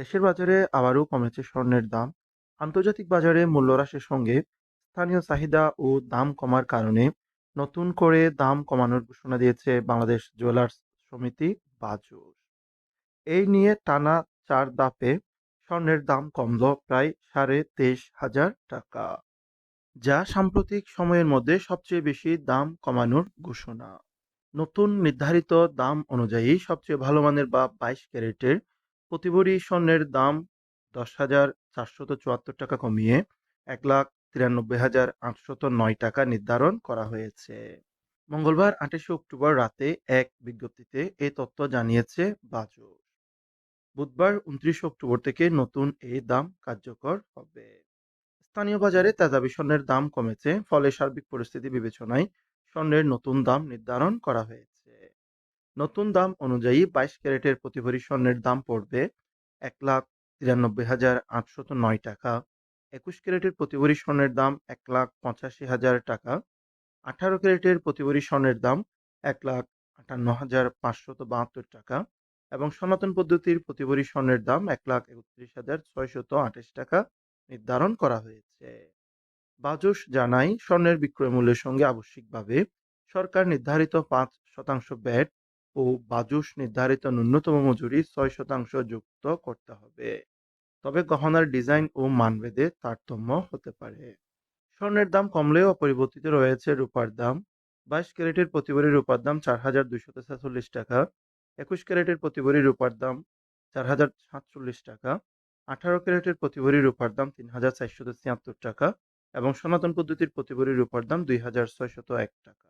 দেশের বাজারে আবারও কমেছে স্বর্ণের দাম। আন্তর্জাতিক বাজারে মূল্য হ্রাসের সঙ্গে স্থানীয় চাহিদা ও দাম কমার কারণে নতুন করে দাম কমানোর ঘোষণা দিয়েছে বাংলাদেশ জুয়েলার্স সমিতি বাজুস এই নিয়ে টানা চার দাপে স্বর্ণের দাম কমল প্রায় সাড়ে তেইশ হাজার টাকা, যা সাম্প্রতিক সময়ের মধ্যে সবচেয়ে বেশি দাম কমানোর ঘোষণা। নতুন নির্ধারিত দাম অনুযায়ী সবচেয়ে ভালো মানের বা বাইশ ক্যারেটের প্রতিভরি স্বর্ণের দাম দশ হাজার চারশত চুয়াত্তর টাকা কমিয়ে এক লাখ তিরানব্বই হাজার আটশত নয় টাকা নির্ধারণ করা হয়েছে। মঙ্গলবার, আঠাশে অক্টোবর রাতে এক বিজ্ঞপ্তিতে এই তথ্য জানিয়েছে বাজুস বুধবার, উনত্রিশে অক্টোবর থেকে নতুন এই দাম কার্যকর হবে। স্থানীয় বাজারে তেজাবি স্বর্ণের দাম কমেছে, ফলে সার্বিক পরিস্থিতি বিবেচনায় স্বর্ণের নতুন দাম নির্ধারণ করা হয়েছে। নতুন দাম অনুযায়ী বাইশ ক্যারেটের প্রতি ভরি স্বর্ণের দাম পড়বে এক লাখ তিরানব্বই হাজার আটশত নয় টাকা। একুশ ক্যারেটের প্রতি ভরি স্বর্ণের দাম এক লাখ পঁচাশি হাজার টাকা। আঠারো ক্যারেটের প্রতি ভরি স্বর্ণের দাম এক লাখ আটান্ন হাজার পাঁচশত বাহাত্তর টাকা এবং সনাতন পদ্ধতির প্রতি ভরি স্বর্ণের দাম এক লাখ একত্রিশ হাজার ছয়শত আঠাশ টাকা নির্ধারণ করা হয়েছে। বাজস জানায়, স্বর্ণের বিক্রয় মূল্যের সঙ্গে আবশ্যিকভাবে সরকার নির্ধারিত পাঁচ শতাংশ ব্যাট ও বাজুস নির্ধারিত ন্যূনতম মজুরি ছয় শতাংশ যুক্ত করতে হবে। তবে গহনার ডিজাইন ও মানভেদে তারতম্য হতে পারে। স্বর্ণের দাম কমলেও অপরিবর্তিত রয়েছে রূপার দাম। বাইশ ক্যারেটের প্রতিবারী রূপার দাম চার হাজার দুইশত ছেচল্লিশ টাকা। একুশ ক্যারেটের প্রতিবারী রূপার দাম চার হাজার সাতচল্লিশ টাকা। আঠারো ক্যারেটের প্রতিবারী রূপার দাম তিন হাজার চারশত ছিয়াত্তর টাকা এবং সনাতন পদ্ধতির প্রতিবারী রূপার দাম দুই হাজার ছয়শত এক টাকা।